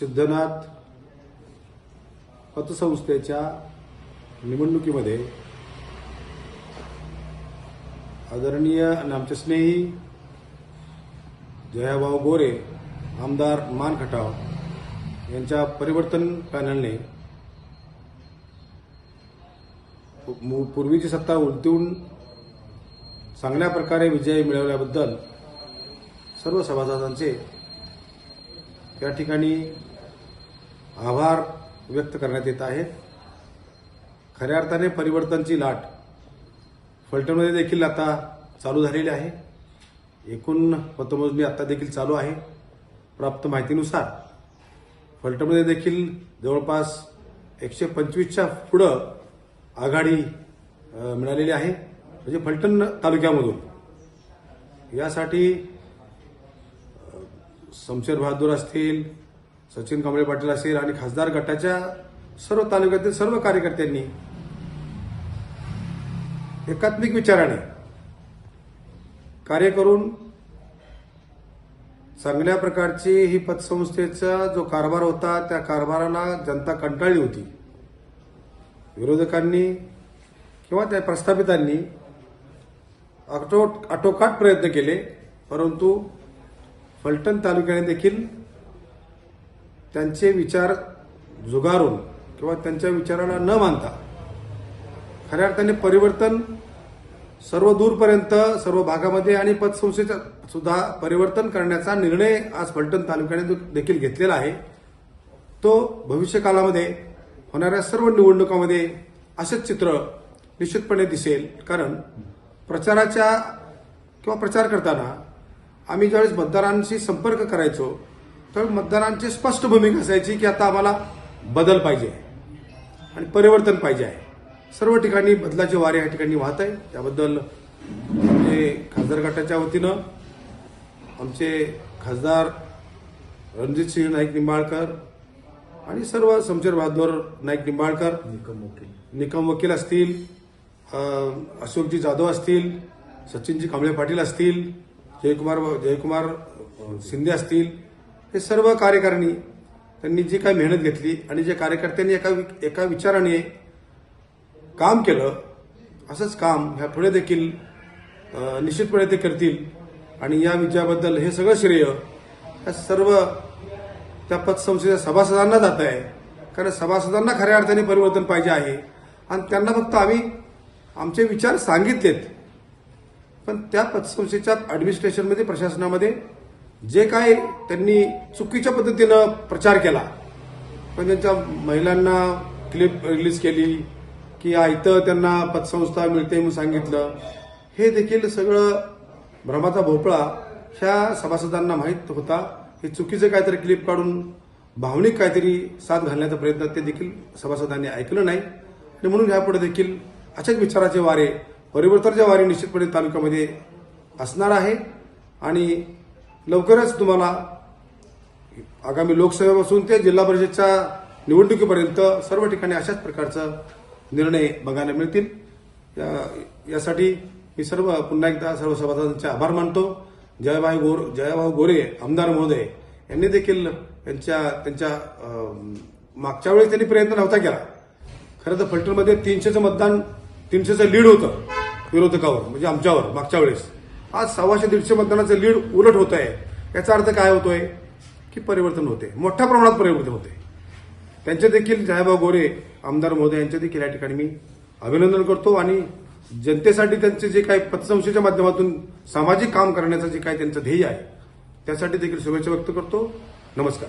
सिद्धनाथ पतसंस्थेच्या निवडणुकीमध्ये आदरणीय आणि आमचे स्नेही जयाभाऊ गोरे आमदार मान खटाव यांच्या परिवर्तन पॅनलने पूर्वीची सत्ता उलटून चांगल्या प्रकारे विजय मिळवल्याबद्दल सर्व सभासदांचे या ठिकाणी आभार व्यक्त करण्यात येत आहेत खऱ्या अर्थाने परिवर्तनची लाट फलटणमध्ये देखील आता चालू झालेली आहे. एकूण मतमोजणी आता देखील चालू आहे. प्राप्त माहितीनुसार फलटणमध्ये देखील जवळपास एकशे पंचवीसच्या पुढं आघाडी मिळालेली आहे. म्हणजे फलटण तालुक्यामधून. यासाठी शमशेर बहादूर असतील सचिन कांबळे पाटील असेल आणि खासदार गटाच्या सर्व तालुक्यातील सर्व कार्यकर्त्यांनी एकात्मिक विचाराने कार्य करून चांगल्या प्रकारची ही पतसंस्थेचा जो कारभार होता त्या कारभाराला जनता कंटाळली होती. विरोधकांनी किंवा त्या प्रस्थापितांनी आटो- आटोकाट प्रयत्न केले परंतु फलटण तालुक्याने देखील त्यांचे विचार जुगारून किंवा त्यांच्या विचाराला न मानता खऱ्या अर्थाने परिवर्तन सर्व दूरपर्यंत सर्व भागामध्ये आणि पतसंस्थेचा सुद्धा परिवर्तन करण्याचा निर्णय आज फलटण तालुक्याने देखील घेतलेला आहे. तो भविष्यकालामध्ये होणाऱ्या सर्व निवडणुकामध्ये असेच चित्र निश्चितपणे दिसेल. कारण प्रचाराच्या किंवा प्रचार करताना आम्ही ज्यावेळेस मतदारांशी संपर्क करायचो त्यावेळी मतदारांची स्पष्ट भूमिका असायची की आता आम्हाला बदल पाहिजे आणि परिवर्तन पाहिजे आहे. सर्व ठिकाणी बदलाचे वारे या ठिकाणी वाहत आहे. त्याबद्दल म्हणजे खासदार गटाच्या वतीनं आमचे खासदार रणजितसिंह नाईक निंबाळकर आणि सर्व शमशेर बहादूर नाईक निंबाळकर निकम वकील. असतील अ, अशोकजी जाधव असतील सचिनजी कांबळे पाटील असतील जयकुमार जयकुमार शिंदे असतील हे सर्व कार्यकारिणी त्यांनी जी काही मेहनत घेतली आणि जे कार्यकर्त्यांनी एका वि- एका विचाराने काम केलं असंच काम ह्या पुढे देखील निश्चितपणे ते करतील. आणि या विजयाबद्दल हे सगळं श्रेय ह्या सर्व त्या पतसंस्थेच्या सभासदांना जात आहे. कारण सभासदांना खऱ्या अर्थाने परिवर्तन पाहिजे आहे. आणि त्यांना फक्त आम्ही आमचे विचार सांगितलेत. पण त्या पतसंस्थेच्या ॲडमिनिस्ट्रेशनमध्ये प्रशासनामध्ये जे काय त्यांनी चुकीच्या पद्धतीनं प्रचार केला पण त्यांच्या महिलांना क्लिप रिलीज केली की इथं त्यांना पतसंस्था मिळते म्हणून सांगितलं हे देखील सगळं भ्रमाचा भोपळा ह्या सभासदांना माहीत होता. हे चुकीचं काहीतरी क्लिप काढून भावनिक काहीतरी साथ घालण्याचा प्रयत्न ते देखील सभासदांनी ऐकलं नाही. आणि म्हणून ह्यापुढे देखील अशाच विचाराचे वारे परिवर्तनाचे वारे निश्चितपणे तालुक्यामध्ये असणार आहे. आणि लवकरच तुम्हाला आगामी लोकसभेपासून ते जिल्हा परिषदच्या निवडणुकीपर्यंत सर्व ठिकाणी अशाच प्रकारचं निर्णय बघायला मिळतील. या- यासाठी मी सर्व पुन्हा एकदा सर्व सभासदांचे आभार मानतो. जयभाई गोर जयभाऊ गोरे आमदार महोदय यांनी देखील त्यांच्या त्यांच्या मागच्या वेळेस त्यांनी प्रयत्न नव्हता केला. खरं तर फलटणमध्ये तीनशेचं मतदान तीनशेचं लीड होतं विरोधकावर म्हणजे आमच्यावर मागच्या वेळेस. आज सव्वाशे दीडशे मतदानाचं लीड उलट होत आहे याचा अर्थ काय होतोय? की परिवर्तन होते. मोठ्या प्रमाणात परिवर्तन होते. त्यांचे देखील जयभाऊ गोरे आमदार महोदय यांचे देखील या ठिकाणी मी अभिनंदन करतो आणि जनतेसाठी त्यांचे जे काही पतसंस्थेच्या माध्यमातून सामाजिक काम करण्याचं जे काही त्यांचं ध्येय आहे त्यासाठी देखील शुभेच्छा व्यक्त करतो. नमस्कार.